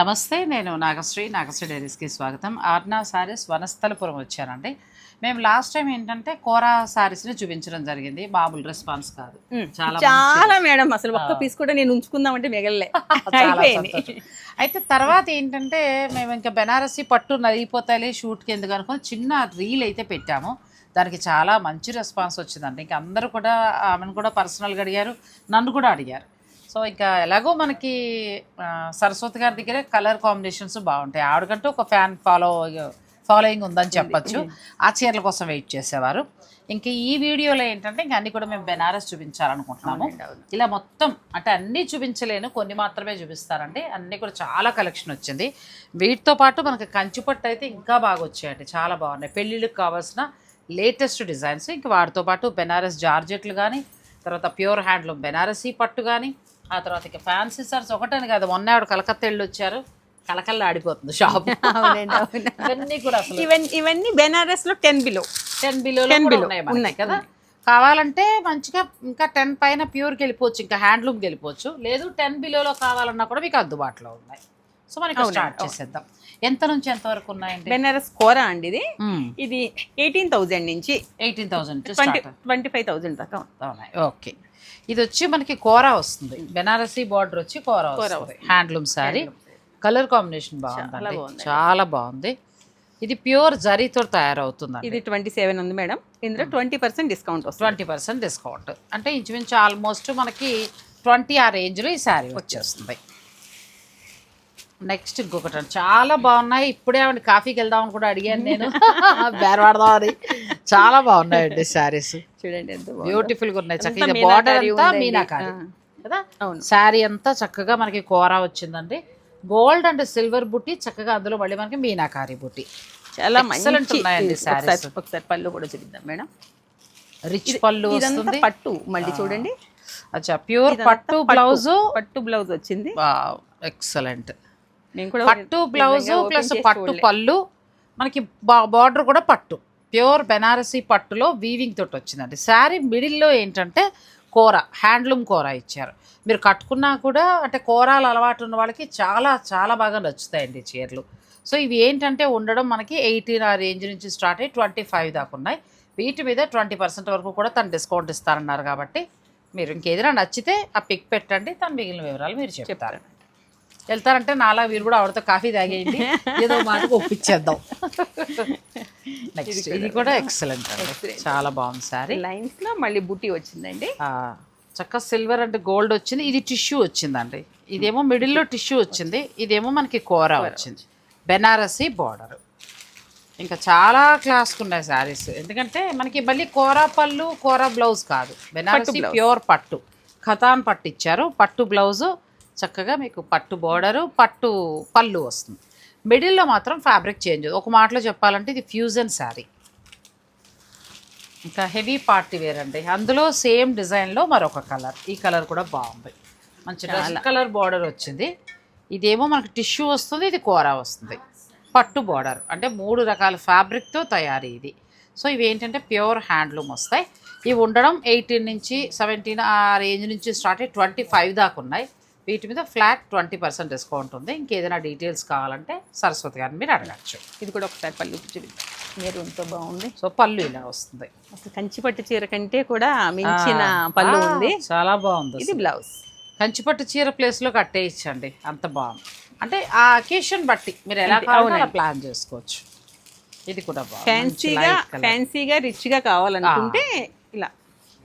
నమస్తే నేను నాగశ్రీ నాగశ్రీ డైరీస్కి స్వాగతం. ఆర్నా సారీస్ వనస్థలపురం వచ్చానండి. మేము లాస్ట్ టైం ఏంటంటే కోరా సారీస్ని చూపించడం జరిగింది. మామూలు రెస్పాన్స్ కాదు. చాలా చాలా మేడం అసలు ఒక్క పీస్ కూడా నేను ఉంచుకుందామంటే మిగలలే. అయితే తర్వాత ఏంటంటే మేము ఇంకా బెనారసి పట్టు నలిగిపోతాయి షూట్కి ఎందుకు అనుకుని చిన్న రీల్ అయితే పెట్టాము. దానికి చాలా మంచి రెస్పాన్స్ వచ్చిందండి. ఇంకా అందరూ కూడా ఆమెను కూడా పర్సనల్గా అడిగారు నన్ను కూడా అడిగారు. సో ఇంకా ఎలాగో మనకి సరస్వతి గారి దగ్గరే కలర్ కాంబినేషన్స్ బాగుంటాయి. ఆవిడకంటూ ఒక ఫ్యాన్ ఫాలో ఫాలోయింగ్ ఉందని చెప్పొచ్చు. ఆ చీరల కోసం వెయిట్ చేసేవారు. ఇంకా ఈ వీడియోలో ఏంటంటే ఇంకా అన్ని కూడా మేము బెనారస్ చూపించాలనుకుంటున్నాము. ఇలా మొత్తం అంటే అన్నీ చూపించలేను కొన్ని మాత్రమే చూపిస్తారండి అన్నీ కూడా చాలా కలెక్షన్ వచ్చింది. వీటితో పాటు మనకి కంచిపట్టు అయితే ఇంకా బాగా వచ్చాయండి. చాలా బాగున్నాయి. పెళ్ళిళ్ళకి కావాల్సిన లేటెస్ట్ డిజైన్స్. ఇంకా వాటితో పాటు బెనారస్ జార్జెట్లు కానీ తర్వాత ప్యూర్ హ్యాండ్లూమ్ బెనారసీ పట్టు కానీ ఆ తర్వాత ఇక ఫ్యాన్సీ సార్స్ ఒకటని కాదు మొన్న ఆవిడ కలకత్తా వెళ్ళి వచ్చారు. కలకల్లా ఆడిపోతుంది షాప్. ఇవన్నీ కూడా అసలు ఇవన్నీ ఇవన్నీ బెనారస్లో ten below ten below 10 below. ఉన్నాయి కదా. కావాలంటే మంచిగా ఇంకా టెన్ పైన ప్యూర్కి వెళ్ళిపోవచ్చు ఇంకా హ్యాండ్లూమ్కి వెళ్ళిపోవచ్చు. లేదు టెన్ బిలోలో కావాలన్నా కూడా మీకు అందుబాటులో ఉన్నాయి. సో మనకి స్టార్ట్ చేసేద్దాం. ఎంత నుంచి ఎంత వరకు ఉన్నాయండి? బెనారస్ కోరా అండి ఇది. ఇది ఎయిటీన్ థౌజండ్ నుంచి eighteen thousand twenty twenty five thousand దాకా. ఉన్నాయి ఓకే. ఇది వచ్చి మనకి కోరా వస్తుంది. బెనారసీ బార్డర్ వచ్చి కోరా వస్తుంది. హ్యాండ్లూమ్ శారీ కలర్ కాంబినేషన్ బాగుంది. చాలా బాగుంది. ఇది ప్యూర్ జరీతో తయారవుతుందండి. ఇది ట్వంటీ సెవెన్ ఉంది మేడం. ఇందులో ట్వంటీ పర్సెంట్ డిస్కౌంట్ వస్తుంది. Twenty percent discount. అంటే ఇంచుమించు ఆల్మోస్ట్ మనకి ట్వంటీ ఆ రేంజ్లో ఈ శారీ వచ్చేస్తుంది. నెక్స్ట్ ఇంకొకటి. చాలా బాగున్నాయి. ఇప్పుడే ఆవిడ కాఫీకి వెళ్దామని కూడా అడిగాను నేను. బేరవాడదామని. చాలా బాగున్నాయండి శారీస్. చూడండి ఎంత. బ్యూటిఫుల్గా ఉన్నాయి. చక్కగా బార్డర్ అంతా. మీనాకారి. కదా? అవును. శారీ అంతా చక్కగా మనకి కూర వచ్చిందండి. గోల్డ్ అండ్ సిల్వర్ బుట్టి చక్కగా అందులో మళ్ళీ మనకి మీనాకారి బుట్టి. చాలా మంచి ఉన్నాయండి sarees. ఒకసారి పళ్ళు కూడా చూపిద్దాం మేడం. రిచ్ పళ్ళు వస్తుంది. పట్టు మళ్ళీ చూడండి. అచ్చా ప్యూర్ పట్టు బ్లౌజ్ పట్టు బ్లౌజ్ వచ్చింది. ఎక్సలెంట్ నేను కూడా పట్టు బ్లౌజ్ ప్లస్ పట్టు. పళ్ళు. మనకి బార్డర్ కూడా పట్టు. ప్యూర్ బెనారసీ పట్టులో వీవింగ్ తోటి వచ్చిందండి. శారీ మిడిల్లో ఏంటంటే కూర హ్యాండ్లూమ్ కూర ఇచ్చారు. మీరు కట్టుకున్నా కూడా అంటే కూరలు అలవాటు ఉన్న వాళ్ళకి చాలా చాలా బాగా నచ్చుతాయండి చీరలు. సో ఇవి ఏంటంటే ఉండడం మనకి ఎయిటీన్ ఆ రేంజ్ నుంచి స్టార్ట్ అయ్యి ట్వంటీ ఫైవ్ దాకా ఉన్నాయి. వీటి మీద ట్వంటీ పర్సెంట్ వరకు కూడా తను డిస్కౌంట్ ఇస్తారన్నారు కాబట్టి మీరు ఇంకేదైనా నచ్చితే ఆ పిక్ పెట్టండి. తను మిగిలిన వివరాలు మీరు చెప్తారు. వెళ్తారంటే నాలా మీరు కూడా ఆవిడతో కాఫీ తాగేయండి. ఏదో మాటకు ఒప్పించేద్దాం. నెక్స్ట్ ఇది కూడా ఎక్సలెంట్ అండి. చాలా బాగుంది సారీ. లైన్స్లో మళ్ళీ బుట్టి వచ్చిందండి. చక్క సిల్వర్ అండ్ గోల్డ్ వచ్చింది. ఇది టిష్యూ వచ్చిందండి. ఇదేమో మిడిల్లో టిష్యూ వచ్చింది. ఇదేమో మనకి కూర వచ్చింది. బెనారసీ బార్డర్ ఇంకా చాలా క్లాస్కి ఉన్నాయి శారీస్ ఎందుకంటే మనకి మళ్ళీ కూర పళ్ళు కూర బ్లౌజ్ కాదు. బెనారసీ ప్యూర్ పట్టు. ఖతాన్ పట్టు ఇచ్చారు. పట్టు బ్లౌజు చక్కగా మీకు పట్టు బోర్డరు పట్టు పళ్ళు వస్తుంది. మిడిల్లో మాత్రం ఫ్యాబ్రిక్ చేంజ్ ఒక మాటలో చెప్పాలంటే ఇది ఫ్యూజన్ శారీ ఇంకా హెవీ పార్టీ వేర్ అండి. అందులో సేమ్ డిజైన్లో మరొక కలర్ ఈ కలర్ కూడా బాగుంది. మంచి కలర్ బార్డర్ వచ్చింది. ఇదేమో మనకి టిష్యూ వస్తుంది ఇది కూర వస్తుంది. పట్టు బార్డర్ అంటే మూడు రకాల ఫ్యాబ్రిక్తో తయారీ ఇది. సో ఇవి ఏంటంటే ప్యూర్ హ్యాండ్లూమ్ వస్తాయి. ఇవి ఉండడం ఎయిటీన్ నుంచి సెవెంటీన్ ఆ రేంజ్ నుంచి స్టార్ట్ అయ్యి ట్వంటీ ఫైవ్ దాకా ఉన్నాయి. వీటి మీద ఫ్లాట్ ట్వంటీ పర్సెంట్ డిస్కౌంట్ ఉంది. ఇంకేదైనా డీటెయిల్స్ కావాలంటే సరస్వతి గారిని మీరు అడగచ్చు. ఇది కూడా ఒకసారి పళ్ళు మెరూన్తో బాగుంది. సో పళ్ళు ఇలా వస్తుంది. అసలు కంచి పట్టు చీర కంటే కూడా మించిన పళ్ళు ఉంది. చాలా బాగుంది ఇది బ్లౌజ్. కంచిపట్టు చీర ప్లేస్లో కట్టేయచ్చండి. అంత బాగుంది. అంటే ఆ అకేషన్ బట్టి మీరు ఎలా కావాలో ప్లాన్ చేసుకోవచ్చు. ఇది కూడా ఫ్యాన్సీగా. ఫ్యాన్సీగా రిచ్గా కావాలనుకుంటే ఇలా.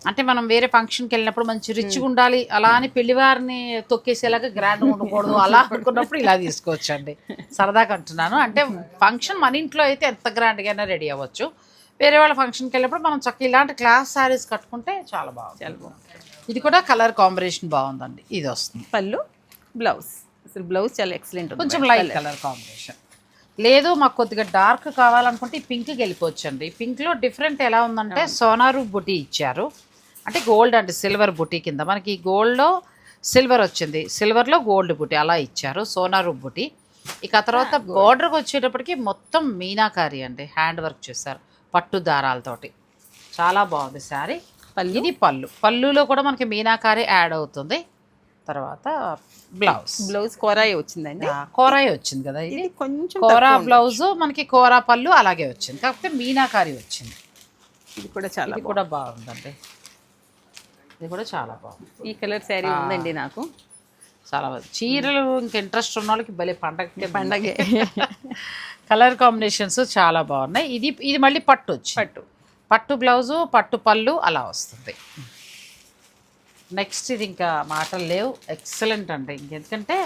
అంటే మనం వేరే ఫంక్షన్కి వెళ్ళినప్పుడు మంచి రిచ్గా ఉండాలి అలా అని పెళ్ళివారిని తొక్కేసేలాగా గ్రాండ్ ఉండకూడదు అలా అనుకున్నప్పుడు ఇలా తీసుకోవచ్చు అండి సరదాగా అంటున్నాను. అంటే ఫంక్షన్ మన ఇంట్లో అయితే ఎంత గ్రాండ్గా అయినా రెడీ అవ్వచ్చు. వేరే వాళ్ళ ఫంక్షన్కి వెళ్ళినప్పుడు మనం చక్క ఇలాంటి క్లాస్ శారీస్ కట్టుకుంటే చాలా బాగుంది చాలా బాగుంది ఇది కూడా కలర్ కాంబినేషన్ బాగుందండి. ఇది వస్తుంది. పళ్ళు బ్లౌజ్ అసలు బ్లౌజ్ చాలా ఎక్సలెంట్ కొంచెం లైట్ కలర్ కాంబినేషన్ లేదు మాకు కొద్దిగా డార్క్ కావాలనుకుంటే ఈ పింక్కి వెళ్ళిపోవచ్చు అండి పింక్లో డిఫరెంట్ ఎలా ఉందంటే సోనారు బుటీ ఇచ్చారు. అంటే గోల్డ్ అండ్ సిల్వర్ బుటీ కింద. మనకి గోల్డ్లో సిల్వర్ వచ్చింది. సిల్వర్లో గోల్డ్ బుటీ అలా ఇచ్చారు. సోనారు బుటీ. ఇక ఆ తర్వాత బార్డర్కి వచ్చేటప్పటికి మొత్తం మీనాకారి అండి. హ్యాండ్ వర్క్ చేశారు పట్టు దారాలతోటి. చాలా బాగుంది శారీ. పళ్ళు? ఇది పళ్ళు. పళ్ళులో కూడా మనకి మీనాకారి యాడ్ అవుతుంది. తర్వాత బ్లౌజ్. బ్లౌజ్ కోరాయి వచ్చిందండి. కోరాయి వచ్చింది కదా ఇది? కొంచెం కోరా. బ్లౌజ్ మనకి కోరా పళ్ళు అలాగే వచ్చింది. కాకపోతే మీనాకారి వచ్చింది. ఇది కూడా చాలా ఇది కూడా బాగుందండి. ఇది కూడా చాలా బాగుంది. ఈ కలర్ శారీ ఉందండి నాకు. చాలా బాగుంది. చీరలు ఇంకా ఇంట్రెస్ట్ ఉన్న వాళ్ళకి భలే పండగ పండగే కలర్ కాంబినేషన్స్ చాలా బాగున్నాయి. ఇది ఇది మళ్ళీ పట్టు వచ్చి పట్టు. పట్టు బ్లౌజు పట్టు పళ్ళు అలా వస్తుంది. నెక్స్ట్ ఇది ఇంకా మాటలు లేవు. ఎక్సలెంట్ అండి. ఇంకెందుకంటే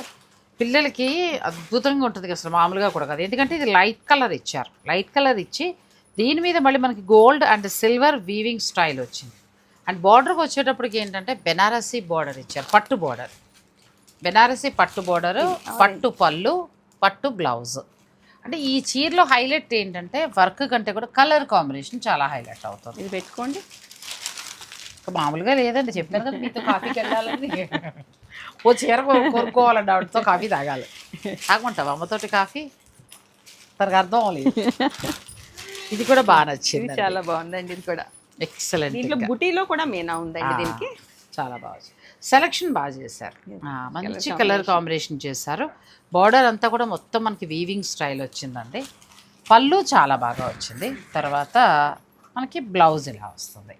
పిల్లలకి అద్భుతంగా ఉంటుంది అసలు మామూలుగా కూడా కాదు. ఎందుకంటే ఇది లైట్ కలర్ ఇచ్చారు. లైట్ కలర్ ఇచ్చి దీని మీద మళ్ళీ మనకి gold and silver weaving style వచ్చింది. అండ్ బార్డర్కి వచ్చేటప్పటికి ఏంటంటే బెనారసీ బార్డర్ ఇచ్చారు పట్టు బార్డర్ బెనారసీ పట్టు బార్డరు పట్టు పళ్ళు పట్టు బ్లౌజ్ అంటే ఈ చీరలో హైలైట్ ఏంటంటే వర్క్ కంటే కూడా కలర్ కాంబినేషన్ చాలా హైలైట్ అవుతుంది. ఇది పెట్టుకోండి. మామూలుగా లేదండి చెప్పాను కదా మీతో కాఫీకి వెళ్ళాలని. ఓ చీర కొనుక్కోవాలండి ఆవిడతో కాఫీ తాగాలి. తాగమంటావా అమ్మతోటి కాఫీ తనకు అర్థం అవ్వలేదు. ఇది కూడా బాగా నచ్చింది చాలా బాగుందండి ఇది కూడా. ఎక్సలెంట్ దీంట్లో బుటీలో కూడా మీనా ఉందండి దీనికి? చాలా బాగా సెలక్షన్ బాగా చేశారు. మంచి కలర్ కాంబినేషన్ చేశారు. బార్డర్ అంతా కూడా మొత్తం మనకి వీవింగ్ స్టైల్ వచ్చిందండి. పళ్ళు చాలా బాగా వచ్చింది. తర్వాత మనకి బ్లౌజ్ ఇలా వస్తుంది.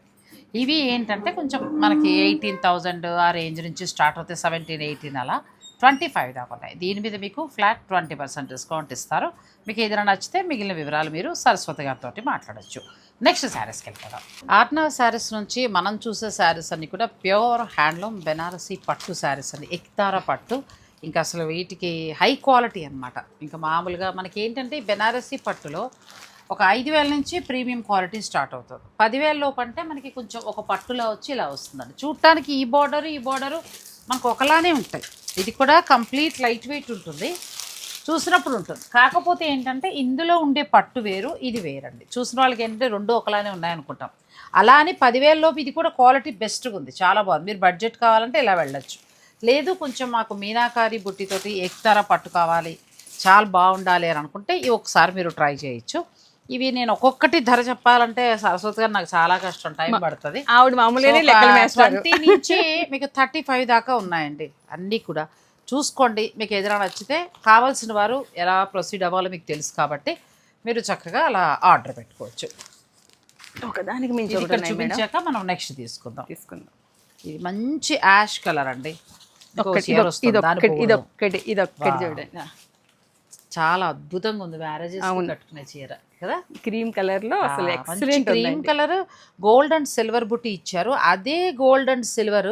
ఇవి ఏంటంటే కొంచెం మనకి ఎయిటీన్ థౌజండ్ ఆ రేంజ్ నుంచి స్టార్ట్ అవుతాయి సెవెంటీన్ ఎయిటీన్ అలా ట్వంటీ ఫైవ్ దాకా ఉన్నాయి. దీని మీద మీకు ఫ్లాట్ ట్వంటీ పర్సెంట్ డిస్కౌంట్ ఇస్తారు. మీకు ఏదైనా నచ్చితే మిగిలిన వివరాలు మీరు సరస్వతి గారితో మాట్లాడొచ్చు. నెక్స్ట్ శారీస్కి వెళ్ళిపోదాం ఆర్నవ్ శారీస్ నుంచి మనం చూసే శారీస్ అన్ని కూడా ప్యూర్ హ్యాండ్లూమ్ బెనారసీ పట్టు శారీస్ అండి ఎక్తార పట్టు ఇంకా అసలు వీటికి హై క్వాలిటీ అన్నమాట ఇంకా మామూలుగా మనకి ఏంటంటే బెనారసీ పట్టులో ఒక ఐదు వేల నుంచి ప్రీమియం క్వాలిటీ స్టార్ట్ అవుతుంది పదివేల లోపు అంటే మనకి కొంచెం ఒక పట్టులా వచ్చి ఇలా వస్తుందండి చూడటానికి ఈ బార్డరు ఈ బార్డరు మనకు ఒకలానే ఉంటాయి ఇది కూడా కంప్లీట్ లైట్ వెయిట్ ఉంటుంది చూసినప్పుడు ఉంటుంది కాకపోతే ఏంటంటే ఇందులో ఉండే పట్టు వేరు ఇది వేరండి. చూసిన వాళ్ళకి ఏంటంటే రెండు ఒకలానే ఉన్నాయనుకుంటాం. అలా అని పదివేల లోపు ఇది కూడా క్వాలిటీ బెస్ట్గా ఉంది చాలా బాగుంది. మీరు బడ్జెట్ కావాలంటే ఇలా వెళ్ళొచ్చు. లేదు కొంచెం మాకు మీనాకారి బుట్టితోటి ఎక్తారా పట్టు కావాలి చాలా బాగుండాలి అని అనుకుంటే ఇవి ఒకసారి మీరు ట్రై చేయొచ్చు. ఇవి నేను ఒక్కొక్కటి ధర చెప్పాలంటే సరస్వతి గారు నాకు చాలా కష్టం టైం పడుతుంది. ఆవిడ మామూలుగానే ట్వంటీ నుంచి మీకు థర్టీ ఫైవ్ దాకా ఉన్నాయండి అన్నీ కూడా. చూసుకోండి. మీకు ఏదైనా నచ్చితే కావాల్సిన వారు ఎలా ప్రొసీడ్ అవ్వాలో మీకు తెలుసు కాబట్టి మీరు చక్కగా అలా ఆర్డర్ పెట్టుకోవచ్చు. ఒకదానికి మించి ఇక్కడ చూపించాక మనం నెక్స్ట్ తీసుకుందాం. తీసుకుందాం. ఇది మంచి యాష్ కలర్ అండి. చూడండి. చాలా అద్భుతంగా ఉంది మ్యారేజెస్ కట్టుకునే చీర కదా? క్రీమ్ కలర్లో అసలు cream colour gold and silver బుట్టి ఇచ్చారు. అదే గోల్డ్ అండ్ సిల్వర్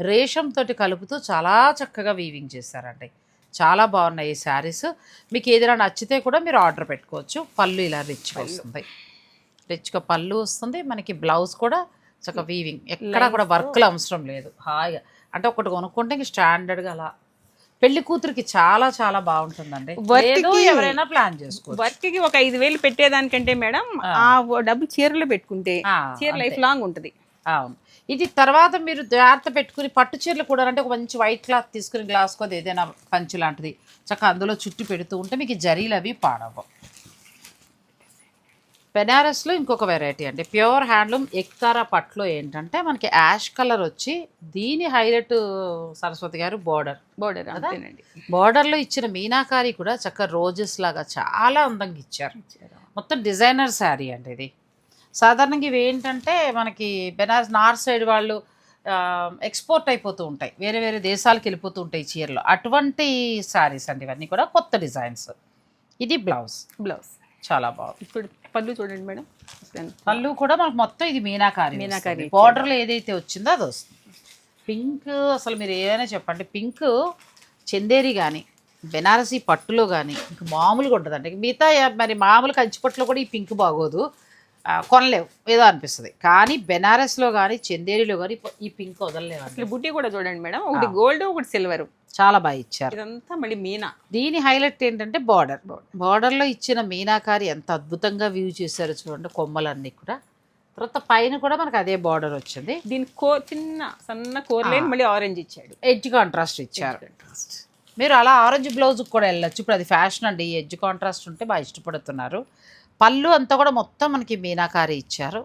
రేషం తోటి కలుపుతూ చాలా చక్కగా వీవింగ్ చేశారండి. చాలా బాగున్నాయి ఈ శారీస్ మీకు ఏదైనా నచ్చితే కూడా మీరు ఆర్డర్ పెట్టుకోవచ్చు. పళ్ళు ఇలా రిచ్గా వస్తుంది. రిచ్గా పళ్ళు వస్తుంది. మనకి బ్లౌజ్ కూడా చక్కగా వీవింగ్ ఎక్కడా కూడా వర్క్లు అవసరం లేదు. హాయిగా. అంటే ఒకటి కొనుక్కుంటే ఇంక స్టాండర్డ్గా అలా. పెళ్ళి కూతురికి చాలా చాలా బాగుంటుందండి. ఎవరైనా ప్లాన్ చేసుకోవచ్చు. వర్క్కి ఒక ఐదు వేలు పెట్టేదానికంటే మేడం ఆ. డబ్బు చీరలో పెట్టుకుంటే చీర లైఫ్ లాంగ్ ఉంటది. అవును ఇది తర్వాత మీరు జాగ్రత్త పెట్టుకుని పట్టు చీరలు కూడా అంటే ఒక మంచి వైట్ క్లాత్ తీసుకుని గ్లాస్ కొద్ది ఏదైనా పంచు లాంటిది చక్కగా అందులో చుట్టి పెడుతూ ఉంటే మీకు జరీలు అవి పాడవు. బెనారస్లో ఇంకొక వెరైటీ అండి. ప్యూర్ హ్యాండ్లూమ్ ఎక్తారా పట్లో ఏంటంటే మనకి యాష్ కలర్ వచ్చి దీని హైలైట్ సరస్వతి గారు బోర్డర్. బోర్డర్ అంతేనండి. బోర్డర్లో ఇచ్చిన మీనాకారి కూడా చక్కగా రోజెస్ లాగా చాలా అందంగా ఇచ్చారు. మొత్తం డిజైనర్ శారీ అండి ఇది. సాధారణంగా ఇవి ఏంటంటే మనకి బెనారస్ నార్త్ సైడ్ వాళ్ళు ఎక్స్పోర్ట్ అయిపోతూ ఉంటాయి. వేరే వేరే దేశాలకు వెళ్ళిపోతూ ఉంటాయి చీరలు. అటువంటి శారీస్ అండి ఇవన్నీ కూడా కొత్త డిజైన్స్. ఇది బ్లౌజ్. బ్లౌజ్. చాలా బాగుంది. ఇప్పుడు పళ్ళు చూడండి మేడం. పళ్ళు కూడా మనకు మొత్తం ఇది మీనాకారి మీనాకారి బార్డర్లో ఏదైతే వచ్చిందో అది వస్తుంది. పింక్ అసలు మీరు ఏదైనా చెప్పండి. పింక్ చందేరి కానీ బెనారసీ పట్టులో కానీ ఇంక మామూలుగా ఉంటుందండి మిగతా మరి మామూలు కంచిపట్టులో కూడా ఈ పింక్ బాగోదు. కొనలేవు. ఏదో అనిపిస్తుంది. కానీ బెనారస్లో కానీ చందేరిలో కానీ ఈ పింక్ వదలలేవండి అసలు. బుట్టి కూడా చూడండి మేడం. ఒకటి గోల్డ్ ఒకటి సిల్వర్. చాలా బాగా ఇచ్చారు. ఇదంతా మళ్ళీ మీనా. దీని హైలైట్ ఏంటంటే బార్డర్. బార్డర్లో ఇచ్చిన మీనాకారి ఎంత అద్భుతంగా వ్యూ చేశారో చూడండి కొమ్మలన్నీ కూడా. తర్వాత పైన కూడా మనకు అదే బార్డర్ వచ్చింది. దీని కో చిన్న సన్న కోర్ లైన్ మళ్ళీ ఆరెంజ్ ఇచ్చాడు. ఎడ్జ్ కాంట్రాస్ట్ ఇచ్చారు. మీరు అలా ఆరెంజ్ బ్లౌజ్కి కూడా వెళ్ళొచ్చు. ఇప్పుడు అది ఫ్యాషన్ అండి. ఎడ్జ్ కాంట్రాస్ట్ ఉంటే బాగా ఇష్టపడుతున్నారు. పళ్ళు అంతా కూడా మొత్తం మనకి మీనాకారి ఇచ్చారు.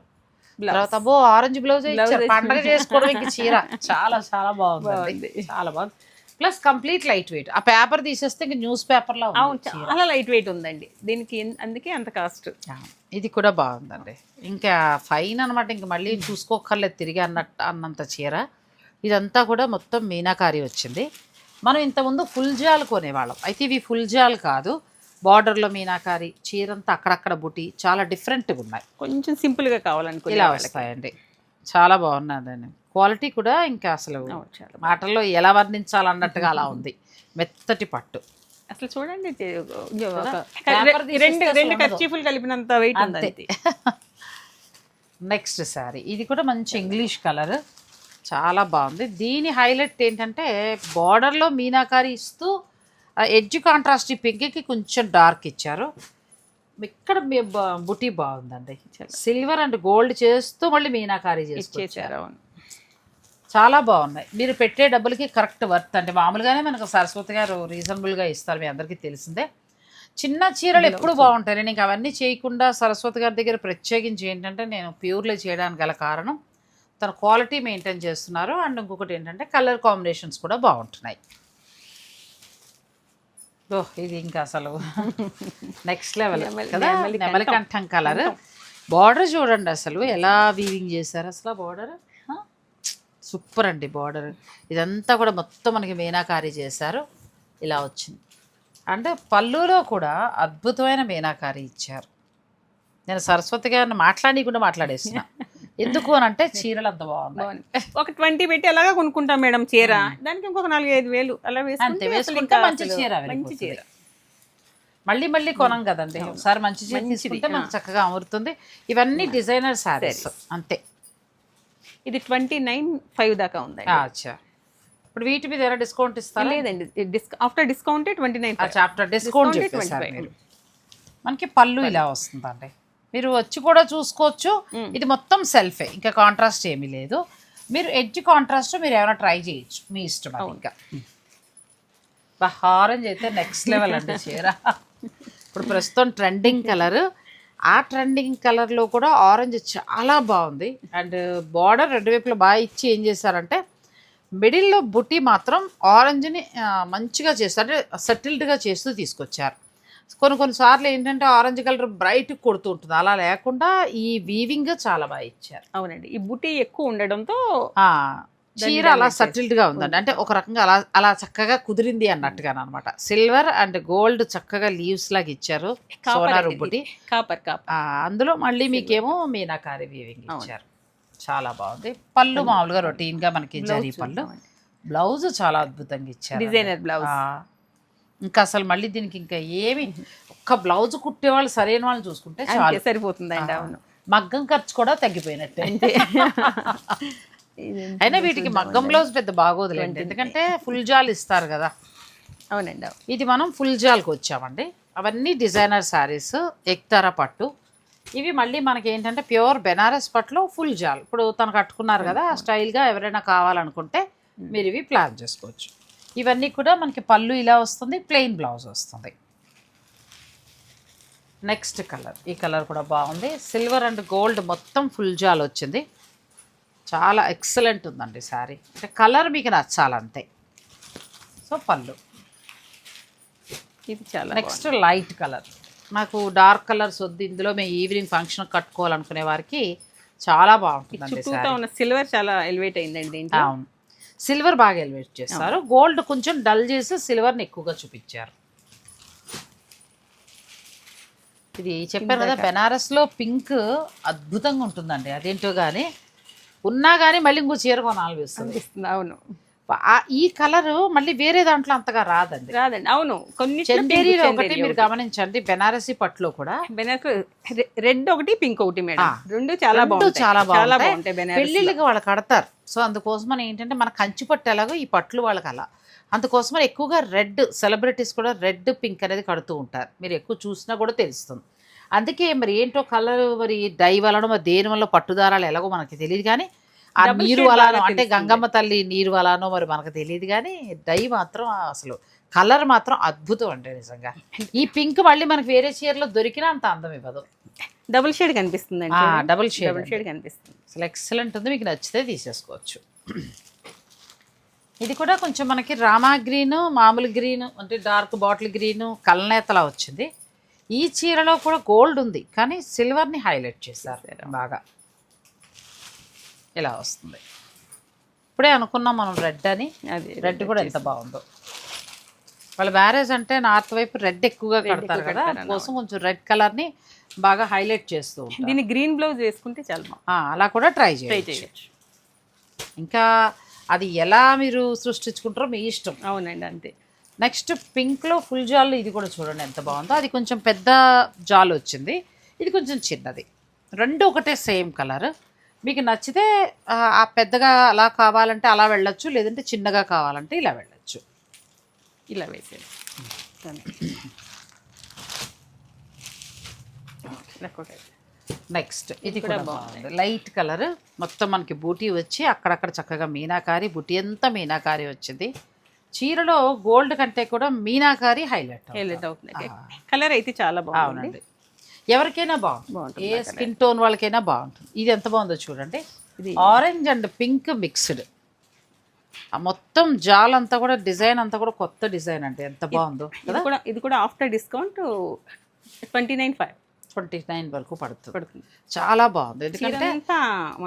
తర్వాత అబ్బో ఆరెంజ్ బ్లౌజ్ ఇచ్చారు. పండగ చేసుకోవడం ఇంక చీర. చాలా చాలా బాగుంది. చాలా బాగుంది. ప్లస్ కంప్లీట్ లైట్ వెయిట్ ఆ పేపర్ తీసేస్తే ఇంక న్యూస్ పేపర్లో అవును చాలా లైట్ వెయిట్ ఉందండి. దీనికి అందుకే అంత కాస్ట్ ఇది కూడా బాగుందండి. ఇంకా ఫైన్ అనమాట ఇంక మళ్ళీ చూసుకోకర్లేదు తిరిగి అన్నట్టు అన్నంత చీర. ఇదంతా కూడా మొత్తం మీనాకారి వచ్చింది. మనం ఇంతకుముందు ఫుల్ జాల్ కొనేవాళ్ళం. అయితే ఇవి ఫుల్ జాల్ కాదు. బార్డర్లో మీనాకారి చీరంతా అక్కడక్కడ బుటి చాలా డిఫరెంట్గా ఉన్నాయి. కొంచెం సింపుల్గా కావాలనుకునే ఇలా. వస్తాయండి. చాలా బాగున్నదండి. క్వాలిటీ కూడా ఇంకా అసలు మాటల్లో ఎలా వర్ణించాలన్నట్టుగా అలా ఉంది. మెత్తటి పట్టు. అసలు చూడండి రెండు రెండు. కర్చీఫులు కలిపినంత వెయిట్ అంతే. నెక్స్ట్ శారీ ఇది కూడా మంచి ఇంగ్లీష్ కలర్ చాలా బాగుంది. దీని హైలైట్ ఏంటంటే బార్డర్లో మీనాకారి ఇస్తూ ఎడ్జ్ కాంట్రాస్ట్ పింక్కి కొంచెం డార్క్ ఇచ్చారు. ఇక్కడ బుటీ బాగుందండి. సిల్వర్ అండ్ గోల్డ్ చేస్తూ మళ్ళీ మీనాకారి అవును. చాలా బాగున్నాయి. మీరు పెట్టే డబ్బులకి కరెక్ట్ వర్త్ అంటే మామూలుగానే మనకు సరస్వతి గారు రీజనబుల్గా ఇస్తారు మీ అందరికీ తెలిసిందే. చిన్న చీరలు ఎప్పుడు బాగుంటాయి. నేను అవన్నీ చేయకుండా సరస్వతి గారి దగ్గర ప్రత్యేకించి ఏంటంటే నేను ప్యూర్లో చేయడానికి గల కారణం తన క్వాలిటీ మెయింటైన్ చేస్తున్నారు. అండ్ ఇంకొకటి ఏంటంటే కలర్ కాంబినేషన్స్ కూడా బాగుంటున్నాయి. ఓ ఇది ఇంకా అసలు నెక్స్ట్ లెవెల్ కదా? నెమలి నెమలి కంఠం. కలర్ బార్డర్ చూడండి అసలు ఎలా వీవింగ్ చేశారు అసలు బార్డర్ సూపర్ అండి బార్డర్ ఇదంతా కూడా మొత్తం మనకి మీనాకారి చేశారు. ఇలా వచ్చింది. అంటే పళ్ళులో కూడా అద్భుతమైన మీనాకారి ఇచ్చారు. నేను సరస్వతి గారిని మాట్లాడకుండా మాట్లాడేస్తున్నా. ఎందుకు అని అంటే చీరలు అంత బాగున్నాయి. బాగుంది. ఒక ట్వంటీ పెట్టి అలాగా కొనుక్కుంటాం మేడం చీర. దానికి ఇంకొక నాలుగు ఐదు వేలు అలా వేసుకుంటే ఇంకా మంచి చీర మంచి చీర. మళ్ళీ మళ్ళీ కొనం కదండి. ఒకసారి మంచి చీర తీసుకుంటే మనకు చక్కగా అమరుతుంది. ఇవన్నీ డిజైనర్ శారీస్ అంతే. ఇది ట్వంటీ నైన్ ఫైవ్ దాకా ఉందండి. అచ్చా. ఇప్పుడు వీటి మీద ఎలా డిస్కౌంట్ ఇస్తారా? లేదండి. After discount twenty nine chapter discount Discount చెప్పేసారు 25. మీరు. మనకి పళ్ళు ఇలా వస్తుందండి. మీరు వచ్చి కూడా చూసుకోవచ్చు. ఇది మొత్తం సెల్ఫే ఇంకా కాంట్రాస్ట్ ఏమీ లేదు. మీరు ఎడ్జ్ కాంట్రాస్ట్ మీరు ఏమైనా ట్రై చేయొచ్చు. మీ ఇష్టం ఇంకా. ఆరెంజ్ అయితే నెక్స్ట్ లెవెల్ అండి చీర. ఇప్పుడు ప్రస్తుతం ట్రెండింగ్ కలర్ ఆ ట్రెండింగ్ కలర్లో కూడా ఆరెంజ్ చాలా బాగుంది. అండ్ బార్డర్ రెండు వైపులా బాగా ఇచ్చి ఏం చేశారంటే మిడిల్లో బుట్టి మాత్రం ఆరెంజ్ని మంచిగా చేస్తారు అంటే సెటిల్డ్గా చేస్తూ తీసుకొచ్చారు. కొన్ని కొన్నిసార్లు ఏంటంటే ఆరెంజ్ కలర్ బ్రైట్ కొడుతూ ఉంటుంది. అలా లేకుండా ఈ వీవింగ్ చాలా బాగా ఇచ్చారు. అవునండి. ఈ బుట్టి ఎక్కువ ఉండడంతో చీర అలా సెటిల్డ్గా ఉందండి. అంటే ఒక రకంగా అలా అలా చక్కగా కుదిరింది అన్నట్టుగా అనమాట సిల్వర్ అండ్ గోల్డ్ చక్కగా లీవ్స్ లాగా ఇచ్చారు. సోనా రుబ్బుటి కాపర్ కాపర్. ఆ, అందులో మళ్ళీ మీకేమో మీనాకారి వీవింగ్ ఇచ్చారు. చాలా బాగుంది. పళ్ళు మామూలుగా రొటీన్గా మనకి జరీ పళ్ళు. బ్లౌజ్ చాలా అద్భుతంగా ఇచ్చారు. డిజైనర్ బ్లౌజ్ ఇంకా అసలు మళ్ళీ దీనికి ఇంకా ఏమి ఒక్క బ్లౌజ్ కుట్టే వాళ్ళు సరైన వాళ్ళని చూసుకుంటే చాలు. సరిపోతుందండి అవును. మగ్గం ఖర్చు కూడా తగ్గిపోయినట్టే. అయినా వీటికి మగ్గం బ్లౌజ్ పెద్ద బాగోదులేండి ఎందుకంటే ఫుల్ జాల్ ఇస్తారు కదా. అవునండి అవును. ఇది మనం ఫుల్ జాల్కి వచ్చామండి. అవన్నీ డిజైనర్ శారీస్ ఎక్తారా పట్టు. ఇవి మళ్ళీ మనకి ఏంటంటే ప్యూర్ బెనారస్ పట్టులో ఫుల్ జాల్. ఇప్పుడు తను కట్టుకున్నారు కదా ఆ స్టైల్గా ఎవరైనా కావాలనుకుంటే మీరు ఇవి ప్లాన్ చేసుకోవచ్చు. ఇవన్నీ కూడా మనకి పళ్ళు ఇలా వస్తుంది ప్లెయిన్ బ్లౌజ్ వస్తుంది. నెక్స్ట్ కలర్ ఈ కలర్ కూడా బాగుంది. సిల్వర్ అండ్ గోల్డ్ మొత్తం ఫుల్ జాల్ వచ్చింది. చాలా ఎక్సలెంట్ ఉందండి శారీ అంటే కలర్ మీకు నచ్చాలంతే. సో పళ్ళు. ఇది చాలా నెక్స్ట్ లైట్ కలర్ నాకు డార్క్ కలర్స్ వద్దు. ఇందులో మేము ఈవినింగ్ ఫంక్షన్ కట్టుకోవాలనుకునే వారికి చాలా ఉన్న సిల్వర్ చాలా ఎలివేట్ అయిందండి అవును. సిల్వర్ బాగా ఎలివేట్ చేస్తారు. గోల్డ్ కొంచెం డల్ చేసి సిల్వర్ని ఎక్కువగా చూపించారు. ఇది చెప్పారు కదా బెనారస్లో పింక్ అద్భుతంగా ఉంటుందండి. అదేంటో కానీ ఉన్నా కానీ మళ్ళీ ఇంకో చీర అనిపిస్తుంది అవును. ఈ కలర్ మళ్ళీ వేరే దాంట్లో అంతగా రాదండి. రాదండి. అవును. కొన్ని చందేరిలో ఒకటి మీరు గమనించండి. బెనారసి పట్టులో కూడా రెడ్ ఒకటి పింక్ ఒకటి మేడం. రెండు చాలా బాగుంటాయి. చాలా బాగుంటాయి. పెళ్ళిళ్ళకి వాళ్ళు కడతారు. సో అందుకోసమని ఏంటంటే మన కంచి పట్టు ఎలాగో ఈ పట్లు వాళ్ళకి అలా. అందుకోసమని ఎక్కువగా రెడ్ సెలబ్రిటీస్ కూడా రెడ్ పింక్ అనేది కడుతూ ఉంటారు. మీరు ఎక్కువ చూసినా కూడా తెలుస్తుంది. అందుకే మరి ఏంటో కలర్ మరి డై వలన మరి దేని వల్ల పట్టుదారాలు ఎలాగో మనకి తెలియదు. కానీ ఆ నీరు వలానో అంటే గంగమ్మ తల్లి నీరు వలానో మరి మనకు తెలియదు కానీ డై మాత్రం అసలు కలర్ మాత్రం అద్భుతం అండి నిజంగా. ఈ పింక్ మళ్ళీ మనకి వేరే చీరలో దొరికినా అంత అందం ఇవ్వదు. డబుల్ షేడ్ కనిపిస్తుంది డబుల్ షేడ్ డబుల్ షేడ్ కనిపిస్తుంది. అసలు ఎక్సలెంట్ ఉంది. మీకు నచ్చితే తీసేసుకోవచ్చు. ఇది కూడా కొంచెం మనకి రామా గ్రీన్ మామూలు గ్రీన్ అంటే డార్క్ బాటిల్ గ్రీన్ కలనేతలా వచ్చింది. ఈ చీరలో కూడా గోల్డ్ ఉంది. కానీ సిల్వర్ని హైలైట్ చేశారు. బాగా. ఇలా వస్తుంది. ఇప్పుడే అనుకున్నాం మనం రెడ్ అని. అది రెడ్ కూడా ఎంత బాగుందో. వాళ్ళ మ్యారేజ్ అంటే నార్త్ వైపు రెడ్ ఎక్కువగా కడతారు కదా కోసం కొంచెం రెడ్ కలర్ని బాగా హైలైట్ చేస్తూ దీన్ని గ్రీన్ బ్లౌజ్ వేసుకుంటే చాలా అలా కూడా ట్రై చేయొచ్చు. ఇంకా అది ఎలా మీరు సృష్టించుకుంటారో మీ ఇష్టం. అవునండి అంతే. నెక్స్ట్ పింక్లో ఫుల్ జాల్ ఇది కూడా చూడండి ఎంత బాగుందో. అది కొంచెం పెద్ద జాల్ వచ్చింది. ఇది కొంచెం చిన్నది. రెండు ఒకటే సేమ్ కలర్. మీకు నచ్చితే ఆ, పెద్దగా అలా కావాలంటే అలా వెళ్ళొచ్చు లేదంటే చిన్నగా కావాలంటే ఇలా వెళ్ళొచ్చు. ఇలా వేసేది. నెక్స్ట్ ఇది కూడా బాగుంది. లైట్ కలర్ మొత్తం మనకి బూటీ వచ్చి అక్కడక్కడ చక్కగా మీనాకారి బూటీ అంతా మీనాకారి వచ్చింది. చీరలో గోల్డ్ కంటే కూడా మీనాకారి హైలైట్ హైలైట్ అవుతుంది. కలర్ అయితే చాలా బాగుంది. ఎవరికైనా బాగుంటుంది. ఏ స్కిన్ టోన్ వాళ్ళకైనా బాగుంటుంది. ఇది ఎంత బాగుందో చూడండి. ఇది. Orange and pink mixed. ఆ మొత్తం జాల్ అంతా కూడా డిజైన్ అంతా కూడా కొత్త డిజైన్ అండి. ఎంత బాగుందో ఇది కూడా ఇది కూడా after discount twenty nine five. Twenty nine వరకు పడుతుంది. పడుతుంది. చాలా బాగుంది. ఎందుకంటే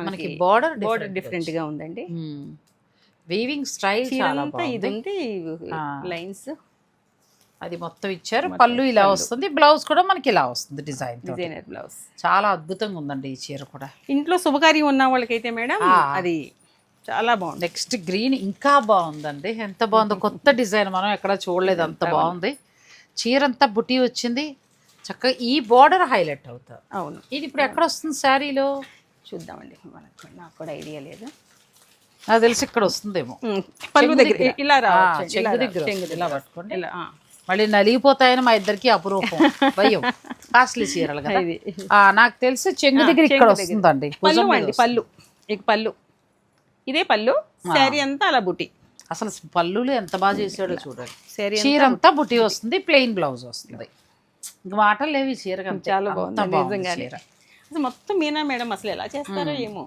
మనకి బార్డర్ బోర్డర్ డిఫరెంట్గా ఉందండి. వీవింగ్ స్టైల్ చాలా ఇది బాగుంది. ఉంది లైన్స్. అది మొత్తం ఇచ్చారు. పళ్ళు ఇలా వస్తుంది. బ్లౌజ్ కూడా మనకి ఇలా వస్తుంది డిజైన్ డిజైనర్ బ్లౌజ్. చాలా అద్భుతంగా ఉందండి ఈ చీర కూడా. ఇంట్లో శుభకార్యం ఉన్న వాళ్ళకైతే మేడం అది చాలా బాగుంది. నెక్స్ట్ గ్రీన్ ఇంకా బాగుందండి. ఎంత బాగుందో కొత్త డిజైన్ మనం ఎక్కడ చూడలేదు. అంత బాగుంది. చీర అంతా బుటీ వచ్చింది. చక్కగా ఈ బార్డర్ హైలైట్ అవుతుంది అవును. ఇది ఇప్పుడు ఎక్కడ వస్తుంది శారీలో? చూద్దామండి. మనకు నాకు కూడా ఐడియా లేదు. నాకు తెలిసి ఇక్కడ వస్తుందేమో. పళ్ళు దగ్గర ఇలా చెంగు రా- దగ్గర చెంగు వస్తుంది. ఇలా పట్టుకోండి. ఇలా. మళ్ళీ నలిగిపోతాయని మా ఇద్దరికి అపురూపం. భయం. కాస్ట్లీ చీరలు కదా. నాకు తెలిసి చెంగు దగ్గర ఇక్కడ వస్తుందండి. పళ్ళు అండి ఇక పళ్ళు. ఇదే పళ్ళు. శారీ అంతా అలా బుట్టి అసలు పళ్ళులు ఎంత బాగా చేసాడో చూడండి. శారీ చీర అంతా బుట్టి వస్తుంది ప్లెయిన్ బ్లౌజ్ వస్తుంది. ఇంక మాటలు లేవు చీర చాలా బాగుంది అసలు మొత్తం మీనా మేడం అసలు ఎలా చేస్తారో ఏమో.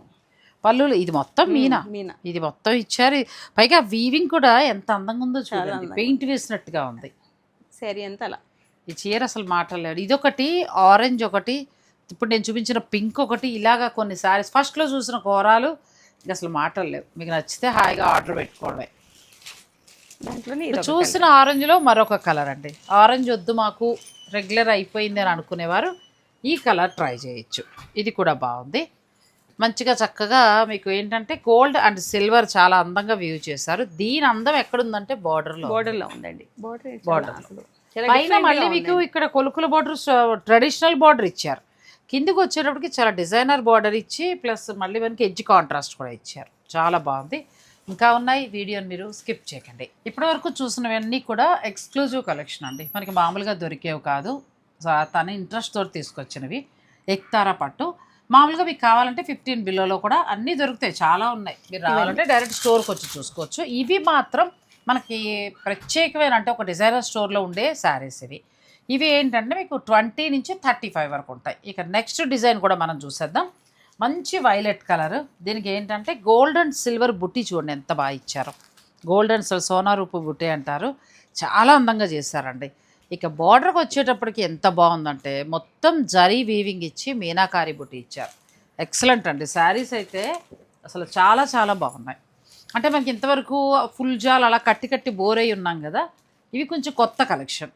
పళ్ళులు ఇది మొత్తం మీనా? మీనా. ఇది మొత్తం ఇచ్చారు. పైగా వీవింగ్ కూడా ఎంత అందంగా ఉందో చూడండి. పెయింట్ వేసినట్టుగా ఉంది. శారీ అంతా అలా. ఈ చీర అసలు మాటలేదు ఇదొకటి ఆరెంజ్ ఒకటి ఇప్పుడు నేను చూపించిన పింక్ ఒకటి ఇలాగా కొన్ని సారీస్ ఫస్ట్లో చూసిన కూరాలు ఇంక అసలు మాటలు లేవు మీకు నచ్చితే హాయిగా ఆర్డర్ పెట్టుకోవడమే. దాంట్లోనే చూసిన ఆరెంజ్లో మరొక కలర్ అండి. ఆరెంజ్ వద్దు మాకు రెగ్యులర్ అయిపోయింది అని అనుకునేవారు. ఈ కలర్ ట్రై చేయొచ్చు. ఇది కూడా బాగుంది. మంచిగా చక్కగా మీకు ఏంటంటే గోల్డ్ అండ్ సిల్వర్ చాలా అందంగా వ్యూ చేశారు. దీని అందం ఎక్కడుందంటే బార్డర్లో border లో ఉందండి. Border Border. పైన మళ్ళీ మీకు ఇక్కడ కొలుకుల బార్డర్ ట్రెడిషనల్ బార్డర్ ఇచ్చారు. కిందికి వచ్చేటప్పటికి చాలా డిజైనర్ బార్డర్ ఇచ్చి ప్లస్ మళ్ళీ మనకి ఎడ్జ్ కాంట్రాస్ట్ కూడా ఇచ్చారు. చాలా బాగుంది. ఇంకా ఉన్నాయి. వీడియోని మీరు స్కిప్ చేయకండి. ఇప్పటి వరకు చూసినవన్నీ కూడా ఎక్స్క్లూజివ్ కలెక్షన్ అండి. మనకి మామూలుగా దొరికేవి కాదు. తన ఇంట్రెస్ట్ తోటి తీసుకొచ్చినవి. ఎక్తారా పట్టు. మామూలుగా మీకు కావాలంటే ఫిఫ్టీన్ బిల్లోలో కూడా అన్నీ దొరుకుతాయి. చాలా ఉన్నాయి. మీరు రావాలంటే డైరెక్ట్ స్టోర్కి వచ్చి చూసుకోవచ్చు. ఇవి మాత్రం మనకి ప్రత్యేకమైన అంటే ఒక డిజైనర్ స్టోర్లో ఉండే శారీస్ ఇవి. ఇవి ఏంటంటే మీకు ట్వంటీ నుంచి థర్టీ ఫైవ్ వరకు ఉంటాయి. ఇక నెక్స్ట్ డిజైన్ కూడా మనం చూసేద్దాం. మంచి వైలెట్ కలర్. దీనికి ఏంటంటే గోల్డ్ అండ్ సిల్వర్ బుట్టి చూడండి ఎంత బాగా ఇచ్చారో. గోల్డ్ అండ్ సిల్వర్ సోనా రూపు బుట్టి అంటారు. చాలా అందంగా చేశారండి. ఇక బార్డర్కి వచ్చేటప్పటికి ఎంత బాగుందంటే మొత్తం జరీ వీవింగ్ ఇచ్చి మీనాకారి బుట్టి ఇచ్చారు. ఎక్సలెంట్ అండి. శారీస్ అయితే అసలు చాలా చాలా బాగున్నాయి. అంటే మనకి ఇంతవరకు ఫుల్ జాల్ అలా కట్టి కట్టి బోర్ అయి ఉన్నాం కదా ఇవి కొంచెం కొత్త కలెక్షన్